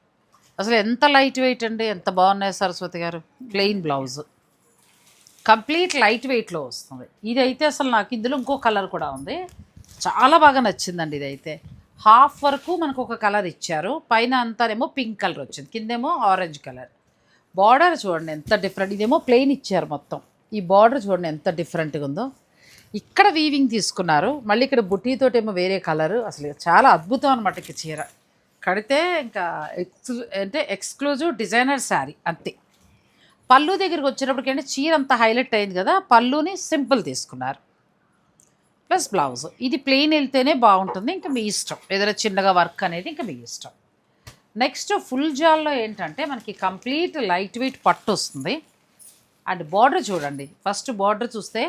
అసలు ఎంత లైట్ వెయిట్ అండి ఎంత బాగున్నాయి సరస్వతి గారు? ప్లెయిన్ బ్లౌజ్ కంప్లీట్ లైట్ వెయిట్లో వస్తుంది. ఇది అయితే అసలు నాకు ఇందులో ఇంకో కలర్ కూడా ఉంది. చాలా బాగా నచ్చిందండి ఇదైతే. హాఫ్ వరకు మనకు ఒక కలర్ ఇచ్చారు. పైన అంతానేమో పింక్ కలర్ వచ్చింది. కిందేమో ఆరెంజ్ కలర్ బార్డర్ చూడండి ఎంత డిఫరెంట్ ఇదేమో ప్లెయిన్ ఇచ్చారు మొత్తం. ఈ బార్డర్ చూడండి ఎంత డిఫరెంట్గా ఉందో. ఇక్కడ వీవింగ్ తీసుకున్నారు. మళ్ళీ ఇక్కడ బుట్టీతోటి ఏమో వేరే కలర్ అసలు చాలా అద్భుతం అనమాట ఇక చీర. కడితే ఇంకా ఎక్స్ అంటే ఎక్స్క్లూజివ్ డిజైనర్ శారీ అంతే. పళ్ళు దగ్గరికి వచ్చేటప్పటికి అంటే చీర అంత హైలైట్ అయింది కదా పళ్ళుని సింపుల్ తీసుకున్నారు. ప్లస్ బ్లౌజ్ ఇది ప్లెయిన్ వెళ్తేనే బాగుంటుంది ఇంకా మీ ఇష్టం. ఏదైనా చిన్నగా వర్క్ అనేది ఇంకా మీ ఇష్టం. నెక్స్ట్ ఫుల్ జాల్లో ఏంటంటే మనకి కంప్లీట్ లైట్ వెయిట్ పట్టు వస్తుంది. అండ్ బార్డర్ చూడండి. ఫస్ట్ బార్డర్ చూస్తే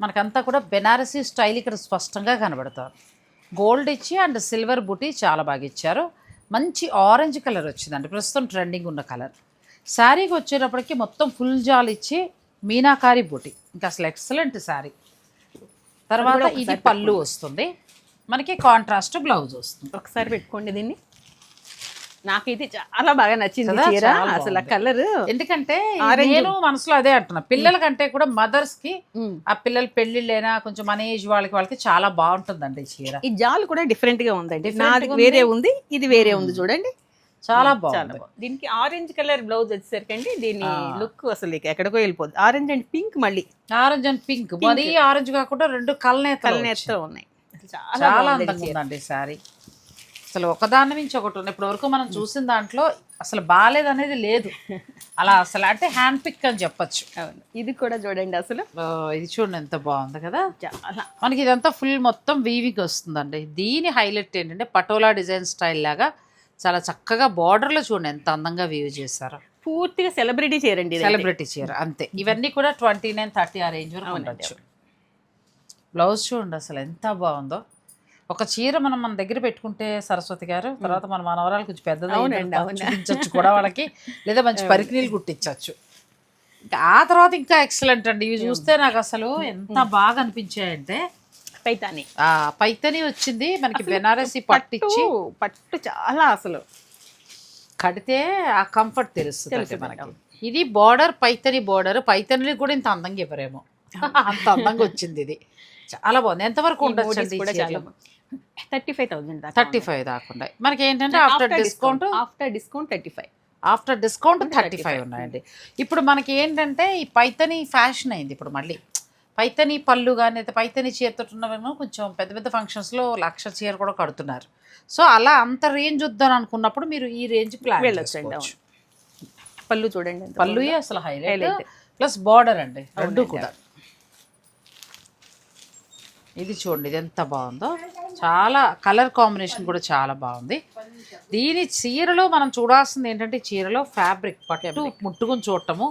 మనకంతా కూడా బెనారసీ స్టైల్ ఇక్కడ స్పష్టంగా కనబడతారు. గోల్డ్ ఇచ్చి అండ్ సిల్వర్ బుటీ చాలా బాగా ఇచ్చారు. మంచి ఆరెంజ్ కలర్ వచ్చిందండి. ప్రస్తుతం ట్రెండింగ్ ఉన్న కలర్. శారీకి వచ్చేటప్పటికి మొత్తం ఫుల్ జాల్ ఇచ్చి మీనాకారి బుటీ. ఇంకా అసలు ఎక్సలెంట్ శారీ. తర్వాత ఇది పళ్ళు వస్తుంది. మనకి కాంట్రాస్ట్ బ్లౌజ్ వస్తుంది. ఒకసారి పెట్టుకోండి దీన్ని. నాకైతే చాలా బాగా నచ్చింది? చీర. చాలా అసలు. కలర్ ఎందుకంటే నేను మనసులో అదే అంటున్నా. పిల్లల కంటే కూడా మదర్స్కి ఆ పిల్లల పెళ్ళిళ్ళైనా కొంచెం మన ఏజ్ వాళ్ళకి వాళ్ళకి చాలా బాగుంటుందండి చీర. ఈ జాల్ కూడా డిఫరెంట్గా ఉందండి. నాది వేరే ఉంది. ఇది వేరే ఉంది చూడండి. చాలా బాగుంది. దీనికి ఆరెంజ్ కలర్ బ్లౌజ్ వచ్చేసరికి దీని లుక్ అసలు ఎక్కడికో వెళ్ళిపోతుంది ఆరెంజ్ అండ్ పింక్ మళ్ళీ. ఆరెంజ్ అండ్ పింక్ మరీ ఆరెంజ్ కాకుండా రెండు కలనేతలు కలనేతో ఉన్నాయి. చాలా అందంగా ఉందండి సారీ అసలు ఒకదాని నుంచి ఒకటి ఉంది ఇప్పటి వరకు మనం చూసిన దాంట్లో అసలు బాగాలేదు అనేది లేదు. అలా అసలు అంటే హ్యాండ్ పిక్ అని చెప్పొచ్చు. ఇది కూడా చూడండి అసలు. ఇది చూడండి ఎంత బాగుంది కదా. మనకి ఇదంతా ఫుల్ మొత్తం వీవింగ్ వస్తుందండి. దీని హైలైట్ ఏంటంటే పటోలా డిజైన్ స్టైల్ లాగా చాలా చక్కగా బార్డర్లో చూడండి ఎంత అందంగా వీవ్ చేశారు. పూర్తిగా సెలబ్రిటీ చేరండి సెలబ్రిటీ చీర అంతే. ఇవన్నీ కూడా ట్వంటీ నైన్ థర్టీ ఆ రేంజ్ వరకు ఉండొచ్చు. బ్లౌజ్ చూడండి అసలు ఎంత బాగుందో. ఒక చీర మనం మన దగ్గర పెట్టుకుంటే సరస్వతి గారు తర్వాత మన మనవరాలు కొంచెం పెద్దది. చూపించవచ్చు కూడా వాళ్ళకి. లేదా మంచి పరికినీలు కుట్టించవచ్చు ఆ తర్వాత ఇంకా ఎక్సలెంట్ అండి. ఇవి చూస్తే నాకు అసలు ఎంత బాగా అనిపించాయంటే పైతాని. ఆ పైతని వచ్చింది. మనకి బెనారసి పట్టించి పట్టు చాలా అసలు. కడితే ఆ కంఫర్ట్ తెలుస్తుంది మనకి. ఇది బార్డర్ పైతని బార్డర్ పైతని కూడా ఇంత అందంగా ఇవ్వరేమో. అంత అందంగా వచ్చింది ఇది. చాలా బాగుంది. ఎంతవరకు ఉండొచ్చు అండి కూడా చాలా thirty five thousand thirty five దాకుండా మనకి ఏంటంటే after discount after discount thirty five. After discount thirty five ఉన్నాయండి. ఇప్పుడు మనకి ఏంటంటే ఈ పైతని ఫ్యాషన్ అయింది ఇప్పుడు మళ్ళీ. పైతని పళ్ళు కానీ అయితే పైతని చీరతో ఉన్నవేమో కొంచెం పెద్ద పెద్ద ఫంక్షన్స్లో లక్ష చీర కూడా కడుతున్నారు. సో అలా అంత రేంజ్ వద్దని అనుకున్నప్పుడు మీరు ఈ రేంజ్ ప్లాన్ పళ్ళు చూడండి పళ్ళు అసలు హైలైట్. ప్లస్ బార్డర్ అండి రెండు కూడా. ఇది చూడండి ఇది ఎంత బాగుందో. చాలా కలర్ కాంబినేషన్ కూడా చాలా బాగుంది. దీని చీరలో మనం చూడాల్సింది ఏంటంటే చీరలో ఫ్యాబ్రిక్ పట్టు ముట్టుకుని చూడటము.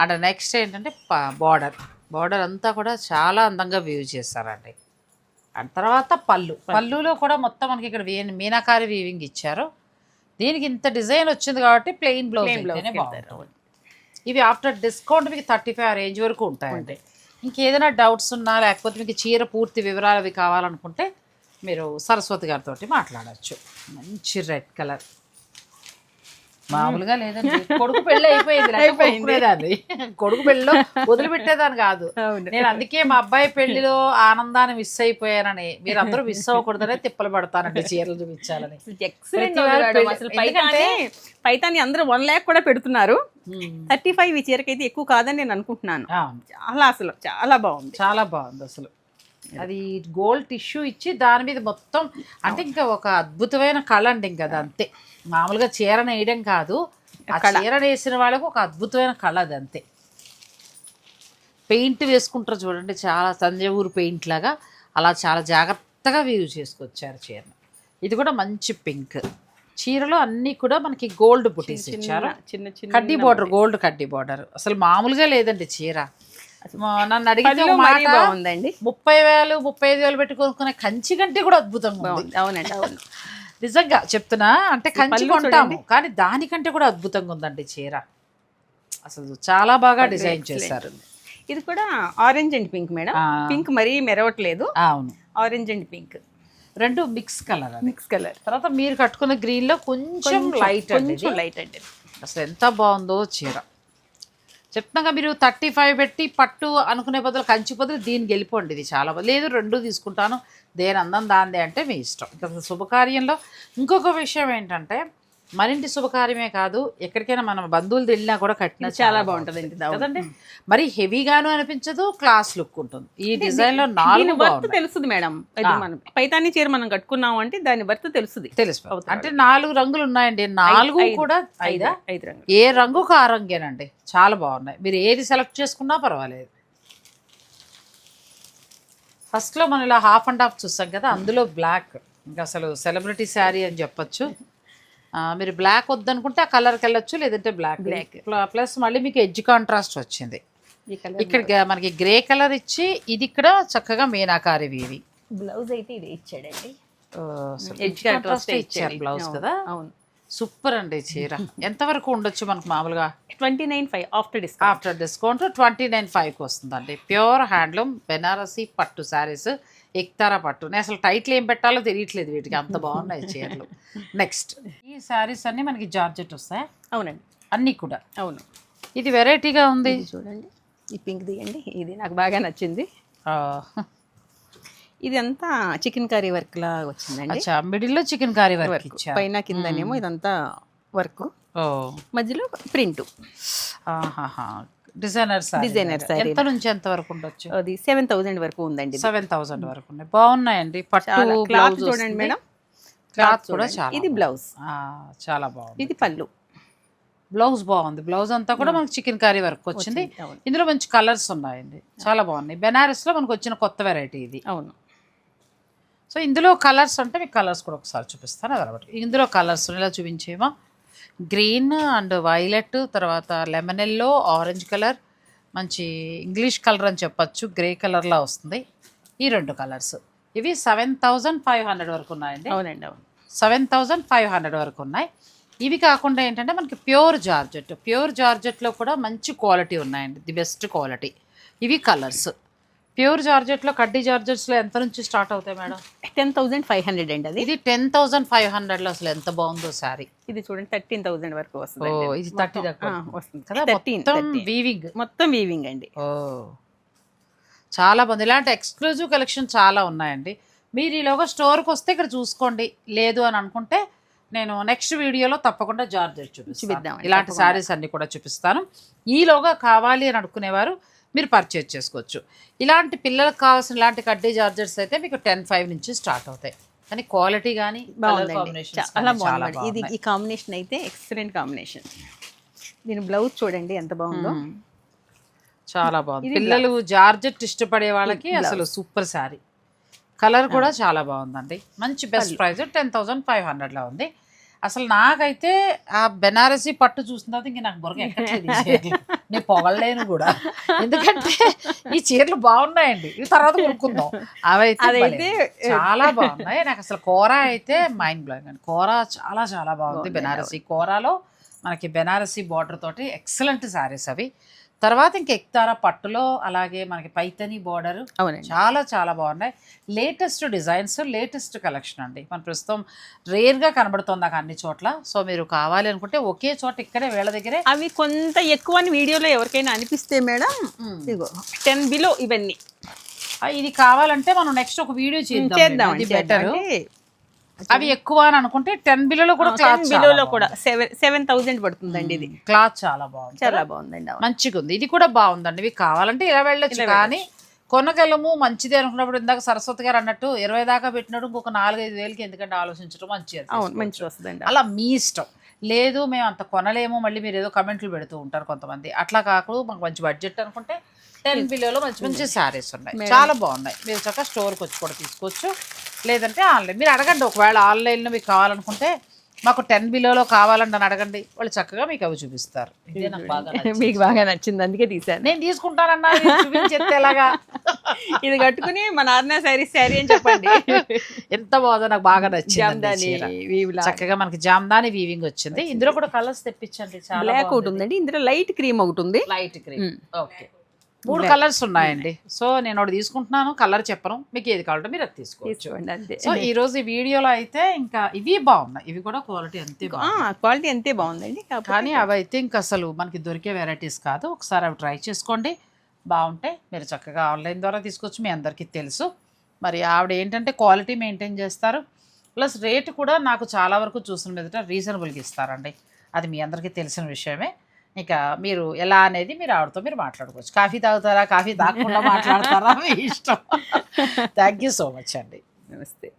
అండ్ నెక్స్ట్ ఏంటంటే బార్డర్. బార్డర్ అంతా కూడా చాలా అందంగా వ్యూ చేశారండి అండ్ తర్వాత పళ్ళు. పళ్ళులో కూడా మొత్తం మనకి ఇక్కడ మీనాకారి వీవింగ్ ఇచ్చారు. దీనికి ఇంత డిజైన్ వచ్చింది కాబట్టి ప్లెయిన్ బ్లౌజ్ బాగుంటుంది. ఇవి ఆఫ్టర్ డిస్కౌంట్ మీకు థర్టీ ఫైవ్ రేంజ్ వరకు ఉంటాయండి. ఇంకేదైనా డౌట్స్ ఉన్నా లేకపోతే మీకు చీర పూర్తి వివరాలు అవి కావాలనుకుంటే మీరు సరస్వతి గారితో మాట్లాడచ్చు. మంచి రెడ్ కలర్. మామూలుగా లేదండి. కొడుకు పెళ్ళి అయిపోయింది. లేకపోతే కొనుక్కునేదాన్ని కొడుకు పెళ్ళిలో వదిలిపెట్టేదాన్ని కాదు. నేను అందుకే మా అబ్బాయి పెళ్ళిలో ఆనందాన్ని మిస్ అయిపోయానని. మీరు అందరూ మిస్ అవ్వకూడదనే తిప్పలు పడతానండి చీరలు చూపించాలని. ఎక్సలెంట్ ప్రతి వారు పెళ్ళి- అసలు పైతాని పైతాని అందరూ వన్ ల్యాక్ కూడా పెడుతున్నారు. థర్టీ ఫైవ్ ఈ చీరకైతే ఎక్కువ కాదని నేను అనుకుంటున్నాను. చాలా అసలు చాలా బాగుంది. చాలా బాగుంది అసలు. అది గోల్డ్ టిష్యూ ఇచ్చి దాని మీద మొత్తం అంటే ఇంకా ఒక అద్భుతమైన కళ అండి ఇంకా అది అంతే. మామూలుగా చీర నేయడం కాదు ఆ చీర వేసిన వాళ్ళకు ఒక అద్భుతమైన కళ అది అంతే. పెయింట్ వేసుకుంటారు చూడండి చాలా తంజావూరు పెయింట్ లాగా అలా చాలా జాగ్రత్తగా వ్యూ చేసుకొచ్చారు చీరను. ఇది కూడా మంచి పింక్. చీరలో అన్నీ కూడా మనకి గోల్డ్ బుటీస్ ఇచ్చారు. చిన్న చిన్న కడ్డీ బార్డర్ గోల్డ్ కడ్డీ బార్డర్ అసలు మామూలుగా లేదండి చీర. నన్ను అడిగితే మాట బాగుందండి. ముప్పై వేలు ముప్పై ఐదు వేలు పెట్టి కొనుక్కునే కంచి కంటే కూడా అద్భుతంగా ఉంది. అవునండి అవును. నిజంగా చెప్తున్నా అంటే కంచి కొంటాము కానీ దానికంటే కూడా అద్భుతంగా ఉందండి చీర. అసలు చాలా బాగా డిజైన్ చేశారు. ఇది కూడా orange and pink madam. Pink మరీ మెరవట్లేదు. అవును. Orange and pink. రెండు మిక్స్ కలర్ మిక్స్ కలర్. తర్వాత మీరు కట్టుకున్న గ్రీన్లో కొంచెం లైట్. కొంచెం లైట్ అండి. అసలు ఎంత బాగుందో చీర. చెప్తున్నాగా మీరు థర్టీ ఫైవ్ పెట్టి పట్టు అనుకునే బదులు కంచి బదులు దీనికి వెళ్ళిపోండి. ఇది చాలా లేదు రెండు తీసుకుంటాను. దేని అందం దాందే అంటే మీ ఇష్టం. ఇంకా శుభకార్యంలో ఇంకొక విషయం ఏంటంటే మన ఇంటి శుభకార్యమే కాదు ఎక్కడికైనా మన బంధువులు వెళ్ళినా కూడా కట్టిన చాలా బాగుంటుందండి ఇది. కదండి? మరి హెవీగాను అనిపించదు క్లాస్ లుక్ ఉంటుంది. ఈ డిజైన్లో నాలుగు వర్త్ తెలుస్తుంది మేడం. మనం పైతాని చీర మనం కట్టుకున్నాం అంటే దాని వర్త్ తెలుస్తుంది తెలుసు. అంటే నాలుగు రంగులు ఉన్నాయండి. నాలుగు కూడా ఐదా? ఐదు రంగులు. ఏ రంగుకు ఆ రంగేనండి? చాలా బాగున్నాయి. మీరు ఏది సెలెక్ట్ చేసుకున్నా పర్వాలేదు. ఫస్ట్లో మనం ఇలా హాఫ్ అండ్ హాఫ్ చూస్తాం కదా అందులో బ్లాక్. ఇంకా అసలు సెలబ్రిటీ శారీ అని చెప్పొచ్చు. మీరు బ్లాక్ వద్దనుకుంటే ఆ కలర్కి వెళ్ళొచ్చు లేదంటే బ్లాక్ Black. ప్లస్ మళ్ళీ మీకు ఎడ్జ్ కాంట్రాస్ట్ వచ్చింది. ఇక్కడ మనకి గ్రే కలర్ ఇచ్చి ఇది ఇక్కడ చక్కగా మీనాకారి వీవి బ్లౌజ్ అయితే ఇది ఇచ్చాడండి. ఎడ్జ్ కాంట్రాస్ట్ కాంట్రాస్ట్ ఇచ్చారు బ్లౌజ్ కదా? అవును. సూపర్ అండి చీర. ఎంతవరకు ఉండొచ్చు మనకు మామూలుగా? Twenty nine five after discount after discount twenty nine ఫైవ్కి వస్తుందండి. ప్యూర్ హ్యాండ్లూమ్ బెనారసి పట్టు శారీస్ ఎక్తారా పట్టు. నేను అసలు టైటిల్ ఏం పెట్టాలో తెలియట్లేదు వీటికి. అంత బాగున్నాయి చీరలు. నెక్స్ట్ ఈ శారీస్ అన్ని మనకి జార్జెట్ వస్తాయి? అవునండి. అన్నీ కూడా? అవును. ఇది వెరైటీగా ఉంది. చూడండి. ఈ పింక్ తీయండి. ఇది నాకు బాగా నచ్చింది. ఆ, ఇది అంతా చికెన్ కర్రీ వర్క్ లా వచ్చిందండి మిడిల్లో చికెన్ కర్రీ వర్క్ పైన కిందనేమో ఇదంతా వర్క్ మధ్యలో ప్రింట్ ఆహాహా డిజైనర్ సారీ. ఎంత నుంచి ఎంత వరకు ఉండొచ్చు? అది సెవెన్ థౌజండ్ వరకు ఉందండి. సెవెన్ థౌసండ్ వరకు ఉన్నాయి. బాగున్నాయండి. పట్టు క్లాత్ చూడండి మేడం. క్లాత్ కూడా. చాలా ఇది బ్లౌజ్ ఆ, చాలా బాగుంది. ఇది పళ్ళు. బ్లౌజ్ బాగుంది. బ్లౌజ్ అంతా కూడా మనకి చికెన్ కర్రీ వర్క్ వచ్చింది. ఇందులో మంచి కలర్స్ ఉన్నాయండి. చాలా బాగున్నాయి. బెనారస్లో మనకు వచ్చిన కొత్త వెరైటీ ఇది. అవును. సో ఇందులో కలర్స్ అంటే మీకు కలర్స్ కూడా ఒకసారి చూపిస్తాను. అదనమాట ఇందులో కలర్స్ ఇలా చూపించేమో గ్రీన్ అండ్ వైలెట్ తర్వాత లెమన్ ఎల్లో ఆరెంజ్ కలర్ మంచి ఇంగ్లీష్ కలర్ అని చెప్పొచ్చు గ్రే కలర్లా వస్తుంది. ఈ రెండు కలర్స్. ఇవి సెవెన్ థౌజండ్ ఫైవ్ హండ్రెడ్ వరకు ఉన్నాయండి. అవునండి అవును. సెవెన్ థౌజండ్ ఫైవ్ హండ్రెడ్ వరకు ఉన్నాయి. ఇవి కాకుండా ఏంటంటే మనకి ప్యూర్ జార్జెట్. ప్యూర్ జార్జెట్లో కూడా మంచి క్వాలిటీ ఉన్నాయండి. The best quality. ఇవి కలర్స్. ప్యూర్ జార్జెట్లో కడ్డీ జార్జెట్స్లో ఎంత నుంచి స్టార్ట్ అవుతాయి madam? Ten thousand five hundred అండి అది. ఇది టెన్ థౌజండ్ ఫైవ్ హండ్రెడ్లో అసలు ఎంత బాగుందో శారీ. ఇది చూడండి థర్టీన్ థౌసండ్ వరకు ఓ వస్తుంది ఇది థర్టీ దాకా. వస్తుంది. కదా మొత్తం వీవింగ్ మొత్తం వీవింగ్ అండి. ఓ చాలా బాగుంది. ఇలాంటి ఎక్స్క్లూజివ్ కలెక్షన్ చాలా ఉన్నాయండి. మీరు ఈలోగా స్టోర్కి వస్తే ఇక్కడ చూసుకోండి. లేదు అని అనుకుంటే నేను నెక్స్ట్ వీడియోలో తప్పకుండా జార్జెట్ చూపిస్తాను. ఇలాంటి. శారీస్ అన్ని కూడా చూపిస్తాను. ఈలోగా కావాలి అని అనుకునేవారు మీరు పర్చేజ్ చేసుకోవచ్చు. ఇలాంటి పిల్లలకు కావాల్సిన ఇలాంటి కడ్డీ జార్జెట్స్ అయితే మీకు టెన్ ఫైవ్ నుంచి స్టార్ట్ అవుతాయి. కానీ క్వాలిటీ కానీ చాలా బాగుంది ఇది ఈ కాంబినేషన్ అయితే ఎక్సలెంట్ కాంబినేషన్ దీని బ్లౌజ్ చూడండి ఎంత బాగుందో. చాలా బాగుంది. పిల్లలు జార్జెట్ ఇష్టపడే వాళ్ళకి అసలు సూపర్ శారీ కలర్ కూడా చాలా బాగుందండి. మంచి best price ten thousand five హండ్రెడ్లో ఉంది. అసలు నాకైతే ఆ బెనారసి పట్టు చూసిన తర్వాత ఇంక నాకు ఎక్కట్లేదు చీరలు. నేను పొగలేను కూడా. ఎందుకంటే ఈ చీరలు బాగున్నాయండి. ఈ తర్వాత కొనుక్కుందాం. అవైతే. చాలా బాగున్నాయి. నాకు అసలు కూర అయితే మైండ్ బ్లోయింగ్ అండి. కూర చాలా చాలా బాగుంది బెనారసి. కూరలో మనకి బెనారసి బార్డర్ తోటి ఎక్సలెంట్ శారీస్ అవి. తర్వాత ఇంక ఎక్తారా పట్టులో అలాగే మనకి పైతని బార్డర్. చాలా చాలా బాగున్నాయి. లేటెస్ట్ డిజైన్స్ లేటెస్ట్ కలెక్షన్ అండి. మన ప్రస్తుతం రేర్గా కనబడుతుంది నాకు అన్ని చోట్ల. సో మీరు కావాలి అనుకుంటే ఒకే చోట ఇక్కడే వీళ్ళ దగ్గరే. అవి కొంత ఎక్కువ వీడియోలో ఎవరికైనా అనిపిస్తే మేడం టెన్ బిలో ఇవన్నీ. ఇది కావాలంటే మనం నెక్స్ట్ ఒక వీడియో చేద్దాం బెటర్ అవి ఎక్కువ అని అనుకుంటే టెన్ బిలోలో కూడా క్లాత్ బిలోలో కూడా సెవెన్ సెవెన్ థౌసండ్ పడుతుందండి ఇది. క్లాత్ చాలా బాగుంది చాలా బాగుందండి మంచిగా ఉంది. ఇది కూడా బాగుందండి. ఇవి కావాలంటే ఇలా వెళ్ళొచ్చు. కానీ కొనగలము మంచిది అనుకున్నప్పుడు ఇందాక సరస్వతి గారు అన్నట్టు ఇరవై దాకా పెట్టినట్టు ఇంకొక నాలుగైదు వేలకి ఎందుకంటే ఆలోచించడం మంచిది అవును మంచిగా వస్తుందండి అలా మీ ఇష్టం. లేదు మేము అంత కొనలేము మళ్ళీ మీరు ఏదో కమెంట్లు పెడుతూ ఉంటారు కొంతమంది. అట్లా కాకుండా మాకు మంచి బడ్జెట్ అనుకుంటే టెన్ బిలోలో మంచి మంచి శారీస్ ఉన్నాయి. చాలా బాగున్నాయి. మీరు చక్కగా స్టోర్కి వచ్చి కూడా తీసుకోవచ్చు. లేదంటే ఆన్లైన్. మీరు అడగండి ఒకవేళ ఆన్లైన్లో మీకు కావాలనుకుంటే మాకు టెన్ బిలోలో కావాలండి అని అడగండి. వాళ్ళు చక్కగా మీకు అవి చూపిస్తారు. ఇదే నాకు బాగా నచ్చింది. మీకు బాగా నచ్చింది. అందుకే తీశాను. నేను తీసుకుంటానన్నా మీరు చూపించేస్తే ఎలాగా? ఇది కట్టుకుని మన ఆర్నా శారీ శారీ అని చెప్పండి. ఎంత బాగుందో నాకు బాగా నచ్చింది జామ్దాని చక్కగా మనకి జామ్దాని వీవింగ్ వచ్చింది. ఇందులో కూడా కలర్స్ తెప్పించండి. చాలా బ్లాక్ ఒకటి ఉందండి. ఇందులో లైట్ క్రీమ్ ఒకటి ఉంది. Light cream. ఓకే. మూడు కలర్స్ ఉన్నాయండి. సో నేను ఒకటి తీసుకుంటున్నాను కలర్ చెప్పను. మీకు ఏది కావాలంటే మీరు అది తీసుకోవచ్చు. సో ఈ రోజు ఈ వీడియోలో అయితే ఇంకా ఇవి బాగున్నాయి. ఇవి కూడా క్వాలిటీ అంతే బాగుంది క్వాలిటీ అంతే బాగుందండి. కానీ అవి అయితే ఇంకా అసలు మనకి దొరికే వెరైటీస్ కాదు. ఒకసారి అవి ట్రై చేసుకోండి. బాగుంటే మీరు చక్కగా ఆన్లైన్ ద్వారా తీసుకోవచ్చు. మీ అందరికీ తెలుసు. మరి ఆవిడ ఏంటంటే క్వాలిటీ మెయింటైన్ చేస్తారు. ప్లస్ రేట్ కూడా నాకు చాలా వరకు చూసిన మీదట రీజనబుల్గా ఇస్తారండి. అది మీ అందరికీ తెలిసిన విషయమే. ఇక మీరు ఎలా అనేది మీరు ఆవిడతో మీరు మాట్లాడుకోవచ్చు. కాఫీ తాగుతారా? కాఫీ తాగకుండా మాట్లాడతారా? మీ ఇష్టం. థ్యాంక్ యూ సో మచ్ అండి. నమస్తే.